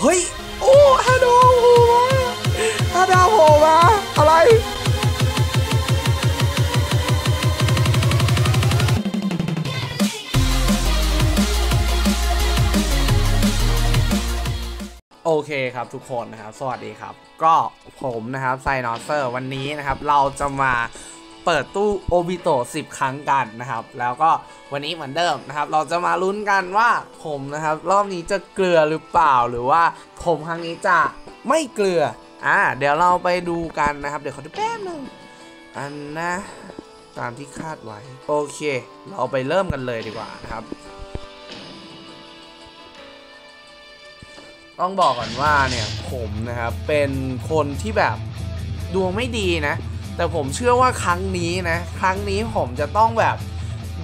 เฮ้ย โอ้ฮาดาวโผล่มาฮาดาวโผล่มา อะไร โอเคครับทุกคนนะครับ สวัสดีครับ ก็ผมนะครับไซนอเซอร์วันนี้นะครับ เราจะมา เปิดตู้โอบิโต10 ครั้งกันนะครับ แล้วก็วันนี้เหมือนเดิมนะครับ เราจะมาลุ้นกันว่าผมนะครับ รอบนี้จะเกลือหรือเปล่าหรือว่าผมครั้งนี้จะไม่เกลืออ่าเดี๋ยวเราไปดูกันนะครับ เดี๋ยวขอดูแป๊บหนึงอันนะตามที่คาดไว้ โอเค เราไปเริ่มกันเลยดีกว่านะครับ ต้องบอกก่อนว่าเนี่ยผมนะครับ เป็นคนที่แบบดวงไม่ดีนะ แต่ผมเชื่อว่าครั้งนี้นะ ครั้งนี้ผมจะต้องแบบ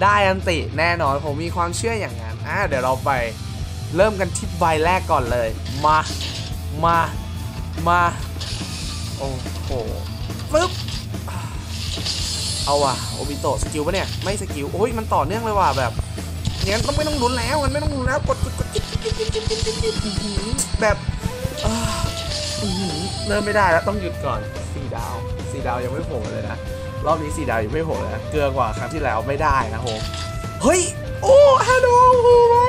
ได้อันติแน่นอน ผมมีความเชื่ออย่างนั้นอะเดี๋ยวเราไปเริ่มกันที่ใบแรกก่อนเลย มา มา มา โอ้โหปึ๊บ เอาว่ะโอบิโตสกิลปะเนี่ย ไม่สกิล โอ้ย มันต่อเนื่องเลยว่ะแบบงั้นต้องไม่ต้องลุ้นแล้ว มันไม่ต้องลุ้นแล้ว กดกดกดแบบเริ่มไม่ได้แล้วต้องหยุดก่อนสี่ดาว สี่ดาวยังไม่โผล่เลยนะ รอบนี้สี่ดาวยังไม่โผล่เลยนะเกลือกว่าครั้งที่แล้วไม่ได้นะโหเฮ้ย โอ้ฮาดาวโผล่มา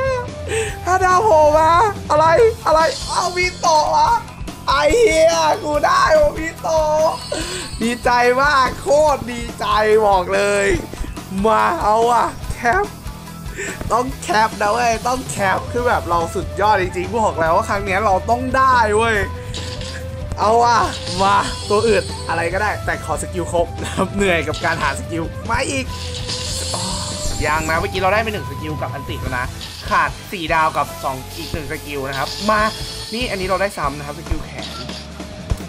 ฮาดาวโผล่มาอะไรอะไรเอาวีโตะวะไอเฮียกูได้โอวีโตะดีใจมากโคตรดีใจบอกเลย มาเอาอะแคปต้องแคปนะเว้ย ต้องแคป คือแบบเราสุดยอดจริงๆบอกแล้วว่าครั้งนี้เราต้องได้เว้ย เอาว่ะมาตัวอื่นอะไรก็ได้ แต่ขอสกิลครบนะครับเหนื่อยกับการหาสกิลมาอีกอยังนะเมื่อกี้เราได้ไปหนึ่งสกิลกับอันติแล้วนะขาด 4 ดาวกับ 2 อีกหนึ่งสกิลนะครับ มานี่อันนี้เราได้ซ้ำนะครับสกิลแขน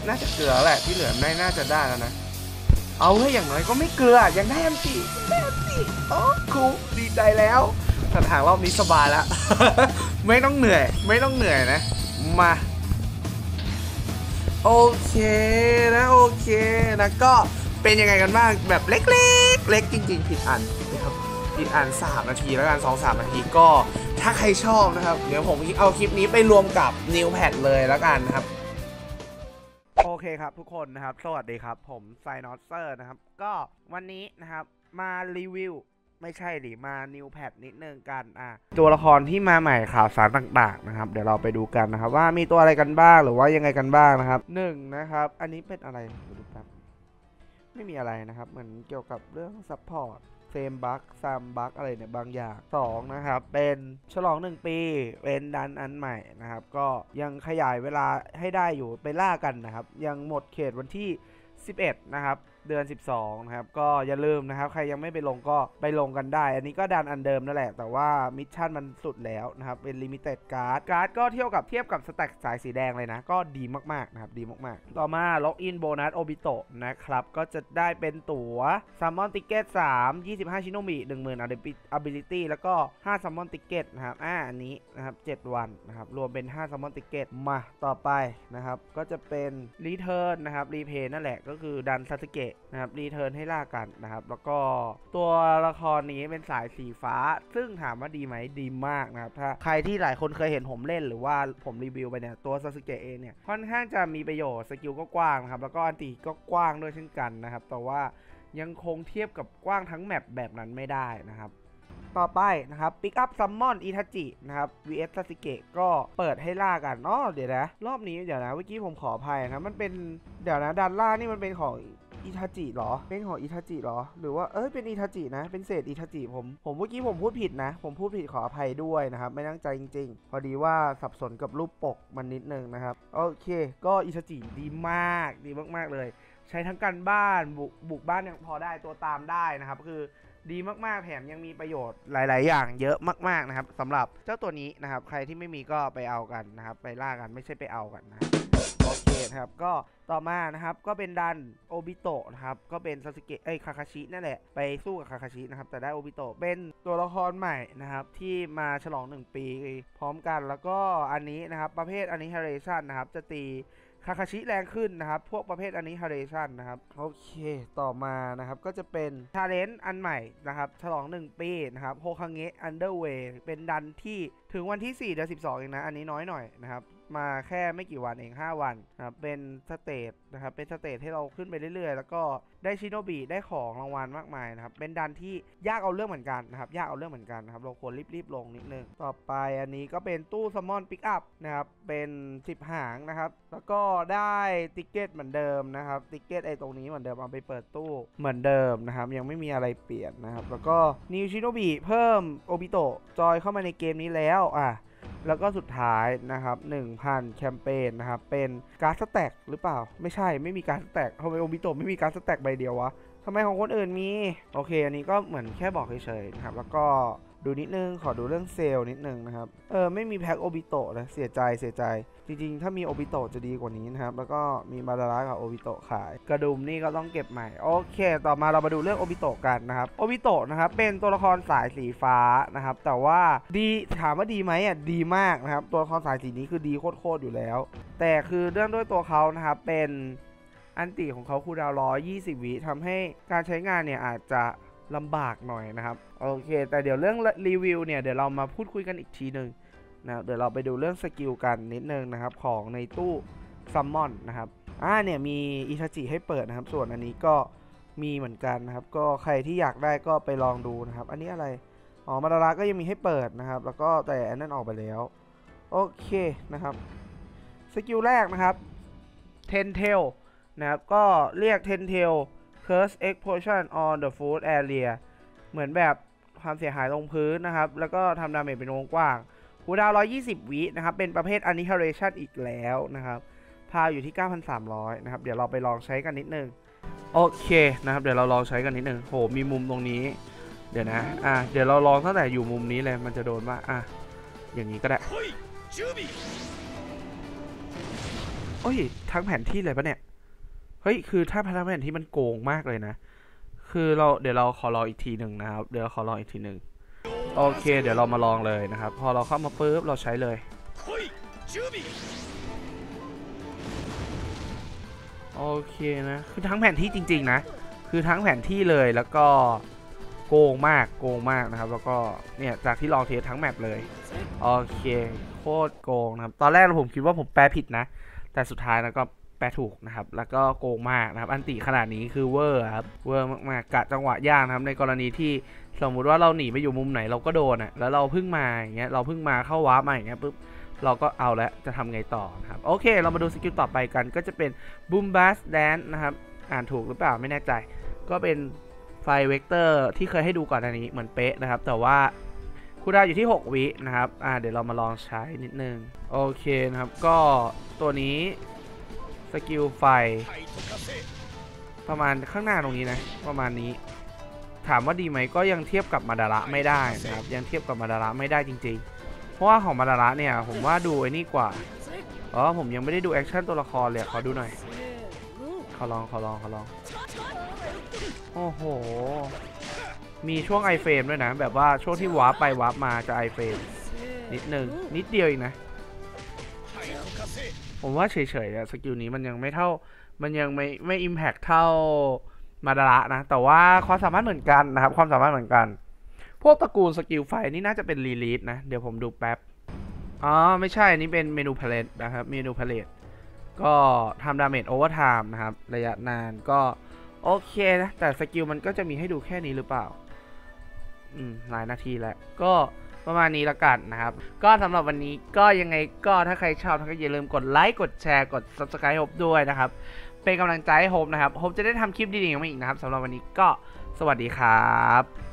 น่าจะเกลือแหละที่เหลือไม่น่าจะได้แล้วนะ เอาเฮ้ยอย่างน้อยก็ไม่เกลือยังได้อันติได้อันติโอ้คูดีใจแล้วสถานรอบนี้สบายแล้ว ไม่ต้องเหนื่อย ไม่ต้องเหนื่อยนะ มา โอเคนะโอเคนะก็เป็นยังไงกันบ้างแบบเล็กๆ เล็กจริง ๆ ผิดอันนะครับผิดอัน3นาทีแล้วกัน2 3นาทีก็ถ้าใครชอบนะครับ เดี๋ยวผมเอาคลิปนี้ไปรวมกับ New p a d เลยแล้วกันนะครับ โอเคครับทุกคนนะครับ สวัสดีครับ ผมไซนอสเซอร์นะครับ ก็วันนี้นะครับมารีวิว ไม่ใช่หรือมานิวแพดนิดนึงกันอะตัวละครที่มาใหม่ข่าวสารต่างๆนะครับ เดี๋ยวเราไปดูกันนะครับ ว่ามีตัวอะไรกันบ้างหรือว่ายังไงกันบ้างนะครับหนึ่งนะครับ อันนี้เป็นอะไรดูแป๊บไม่มีอะไรนะครับ เหมือนเกี่ยวกับเรื่องซัพพอร์ตเฟรมบัคซัมบัคอะไรเนี่ยบางอย่างสองนะครับ เป็นฉลอง 1 ปีเป็นดันอันใหม่นะครับ ก็ยังขยายเวลาให้ได้อยู่ไปล่ากันนะครับ ยังหมดเขตวันที่ 11 นะครับ เดือน 12นะครับก็อย่าลืมนะครับใครยังไม่ไปลงก็ไปลงกันได้ อันนี้ก็ดันอันเดิมนั่นแหละ แต่ว่ามิชชั่นมันสุดแล้วนะครับเป็นลิมิเต็ดการ์ดการ์ดก็เทียบกับเทียบกับสแต็กสายสีแดงเลยนะ ก็ดีมากๆนะครับดีมากๆ ต่อมาล็อกอินโบนัสโอบิโตะนะครับก็จะได้เป็นตั๋วซัมมอนติเกต3 25 ชิโนมิ10,000 ability แล้วก็5ซัมมอนติเกตนะครับอ่าอันนี้นะครับ7วันนะครับรวมเป็น5ซัมมอนติเกตมาต่อไปนะครับก็จะเป็นรีเทิร์นนะครับรีเพย์นั่นแหละก็คือดันซาสึเกะนะครับรีเทิร์นให้ล่ากันนะครับ แล้วก็ตัวละครนี้เป็นสายสีฟ้า ซึ่งถามว่าดีไหมดีมากนะครับ ถ้าใครที่หลายคนเคยเห็นผมเล่นหรือว่าผมรีวิวไปเนี่ยตัวซาสึเกะเองเนี่ยค่อนข้างจะมีประโยชน์สกิลก็กว้างนะครับ แล้วก็อันติก็กว้างด้วยเช่นกันนะครับ แต่ว่ายังคงเทียบกับกว้างทั้งแมปแบบนั้นไม่ได้นะครับต่อไปนะครับ Pick up Summon อิทาจินะครับ vs ซาสึเกะก็เปิดให้ล่ากันอ๋อเดี๋ยวนะ รอบนี้เดี๋ยวนะเมื่อกี้ผมขออภัยนะ มันเป็น เดี๋ยวนะดันล่านี่มันเป็นของ อิทาจิเหรอ เป็นของอิทาจิเหรอ หรือว่าเอ้ยเป็นอิทาจินะ เป็นเศษอิทาจิผม ผมเมื่อกี้ผมพูดผิดนะ ผมพูดผิดขออภัยด้วยนะครับ ไม่ตั้งใจจริง ๆ พอดีว่าสับสนกับรูปปกมันนิดนึงนะครับ โอเค ก็อิทาจิดีมาก ดีมากๆเลย ใช้ทั้งการบ้านบุกบุกบ้านยังพอได้ตัวตามได้นะครับ คือดีมากๆ แถมยังมีประโยชน์หลาย ๆ อย่างเยอะมาก ๆ นะครับสำหรับเจ้าตัวนี้นะครับ ใครที่ไม่มีก็ไปเอากันนะครับ ไปล่ากันไม่ใช่ไปเอากันนะครับ โอเครับก็ต่อมานะครับก็เป็นดันโอบิโตะนะครับก็เป็นซาสึเกะเอ้ยคาคาชินั่นแหละไปสู้กับคาคาชินะครับแต่ได้โอบิโตะเป็นตัวละครใหม่นะครับที่มาฉลอง 1 ปี พร้อมกันแล้วก็อันนี้นะครับประเภทอันนี้เฮเรชันนะครับจะตีคาคาชิแรงขึ้นนะครับ พวกประเภทอันนี้ฮาร์เรชันนะครับ โอเค ต่อมานะครับ ก็จะเป็นชาเลนจ์อันใหม่นะครับ ฉลอง 1 ปีนะครับโฮคังเงะอันเดอร์เวย์เป็นดันที่ถึงวันที่4เดือน12 เองนะ อันนี้น้อยหน่อยนะครับ มาแค่ไม่กี่วันเอง 5 วันนะครับเป็นสเตจนะครับเป็นสเตจให้เราขึ้นไปเรื่อยๆ แล้วก็ได้ชิโนบิได้ของรางวัลมากมายนะครับเป็นดันที่ยากเอาเรื่องเหมือนกันนะครับยากเอาเรื่องเหมือนกันนะครับเราควรรีบๆลงนิดนึงต่อไปอันนี้ก็เป็นตู้ซัมมอนปิกอัพนะครับเป็น 10 หางนะครับ แล้วก็ได้ติกเก็ตเหมือนเดิมนะครับติกเก็ตไอตรงนี้เหมือนเดิมเอาไปเปิดตู้เหมือนเดิมนะครับยังไม่มีอะไรเปลี่ยนนะครับแล้วก็นิวชิโนบิเพิ่มโอบิโตะจอยเข้ามาในเกมนี้แล้วอะ แล้วก็สุดท้ายนะครับ 1,000 แคมเปญนะครับ เป็นการ์ดสแต็กหรือเปล่า ไม่ใช่ไม่มีการ์ดสแต็กทำไมโอมิโตะไม่มีการ์ดสแต็กใบเดียววะทำไมของคนอื่นมี โอเค อันนี้ก็เหมือนแค่บอกเฉยๆนะครับ แล้วก็ ดูนิดนึง ขอดูเรื่องเซลล์นิดนึงนะครับ เออ ไม่มีแพ็คโอบิโตะนะ เสียใจ เสียใจ จริงๆ ถ้ามีโอบิโตะจะดีกว่านี้นะครับ แล้วก็มีมาดาระกับโอบิโตะขาย กระดุมนี่ก็ต้องเก็บใหม่ โอเค ต่อมาเรามาดูเรื่องโอบิโตะกันนะครับ โอบิโตะนะครับ เป็นตัวละครสายสีฟ้านะครับ แต่ว่าดีถามว่าดีไหมอะ ดีมากนะครับ ตัวละครสายสีนี้คือดีโคตรๆอยู่แล้ว แต่คือเรื่องด้วยตัวเขานะครับ เป็นอันติของเขาคูดาวร้อยยี่สิบวิทำให้การใช้งานเนี่ยอาจจะ ลำบากหน่อยนะครับ โอเค แต่เดี๋ยวเรื่องรีวิวเนี่ย เดี๋ยวเรามาพูดคุยกันอีกทีหนึ่งนะเดี๋ยวเราไปดูเรื่องสกิลกันนิดนึงนะครับ ของในตู้ซัมมอนนะครับอ่าเนี่ยมีอิทาจิให้เปิดนะครับ ส่วนอันนี้ก็มีเหมือนกันนะครับ ก็ใครที่อยากได้ก็ไปลองดูนะครับ อันนี้อะไร อ๋อมาดาราก็ยังมีให้เปิดนะครับ แล้วก็แต่อันนั้นออกไปแล้ว โอเคนะครับสกิลแรกนะครับ Ten Tail นะครับก็เรียก Ten Tail curse explosion on the food area เหมือนแบบความเสียหายลงพื้นนะครับ แล้วก็ทำดาเมจเป็นวงกว้างคูดาว 120 วินะครับ เป็นประเภท annihilation อีกแล้วนะครับ พาอยู่ที่ 9,300 นะครับ เดี๋ยวเราไปลองใช้กันนิดนึง โอเคนะครับ เดี๋ยวเราลองใช้กันนิดนึงโห มีมุมตรงนี้ เดี๋ยวนะ อะ เดี๋ยวเราลองตั้งแต่อยู่มุมนี้เลย มันจะโดนว่าอะ อย่างนี้ก็ได้ โอ้ย ทั้งแผนที่เลยปะเนี่ย เฮ้ยคือถ้าพนักงานที่มันโกงมากเลยนะ คือเราเดี๋ยวเราขอรออีกทีหนึ่งนะครับ เดี๋ยวเราขอรออีกทีหนึ่งโอเค เดี๋ยวเรามาลองเลยนะครับ พอเราเข้ามาปุ๊บเราใช้เลยโอเคนะ คือทั้งแผนที่จริง ๆ นะ คือทั้งแผนที่เลยแล้วก็โกงมากโกงมากนะครับ แล้วก็เนี่ยจากที่ลองเทสทั้งแมปเลยโอเคโคตรโกงนะครับ ตอนแรกผมคิดว่าผมแปลผิดนะ แต่สุดท้ายนะก็ แปลถูกนะครับ แล้วก็โกงมากนะครับ อันติขนาดนี้คือเวอร์ครับ เวอร์มากๆกะจังหวะยากนะครับ ในกรณีที่สมมุติว่าเราหนีไปอยู่มุมไหนเราก็โดนอะ แล้วเราเพิ่งมาอย่างเงี้ย เราเพิ่งมาเข้าวาร์ปมาอย่างเงี้ยปุ๊บ เราก็เอาแล้วจะทำไงต่อนะครับ โอเค เรามาดูสกิลต่อไปกัน ก็จะเป็น Boom Blast Dance นะครับ อ่านถูกหรือเปล่าไม่แน่ใจ ก็เป็นไฟเวกเตอร์ที่เคยให้ดูก่อนอันนี้เหมือนเป๊ะนะครับ แต่ว่าคูดาวอยู่ที่ 6 วินะครับ อ่า เดี๋ยวเรามาลองใช้นิดนึง โอเคนะครับ ก็ตัวนี้ สกิลไฟ ประมาณข้างหน้าตรงนี้นะ ประมาณนี้ ถามว่าดีไหมก็ยังเทียบกับมาดาระไม่ได้นะครับ ยังเทียบกับมาดาระไม่ได้จริง ๆ เพราะว่าของมาดาระเนี่ย ผมว่าดูไอ้นี่กว่าอ๋อผมยังไม่ได้ดูแอคชั่นตัวละครเลยขอดูหน่อยขอลองขอลองขอลอง โอ้โห มีช่วงไอเฟรมด้วยนะ แบบว่าช่วงที่วาร์ปไปวาร์ปมาจะไอเฟรมนิดหนึ่งนิดเดียวเองนะ ผมว่าเฉยๆอะสกิลนี้มันยังไม่เท่า มันยังไม่ไม่อิมแพกเท่ามาดาระนะ แต่ว่าความสามารถเหมือนกันนะครับ ความสามารถเหมือนกัน พวกตระกูลสกิลไฟนี่น่าจะเป็นรีลีสนะ เดี๋ยวผมดูแป๊บ อ๋อ ไม่ใช่อันนี้เป็นเมนูพาเลตนะครับ เมนูพาเลตก็ทำดาเมจโอเวอร์ไทม์นะครับ ระยะนานก็โอเคนะ แต่สกิลมันก็จะมีให้ดูแค่นี้หรือเปล่า อืม หลายนาทีแล้ว ก็ ประมาณนี้ละกันนะครับ ก็สำหรับวันนี้ก็ยังไงก็ถ้าใครชอบก็อย่าลืมกดไลค์กดแชร์กด subscribe ให้โฮปด้วยนะครับ เป็นกำลังใจให้โฮปนะครับโฮปจะได้ทำคลิปดีๆมาอีกนะครับสำหรับวันนี้ก็สวัสดีครับ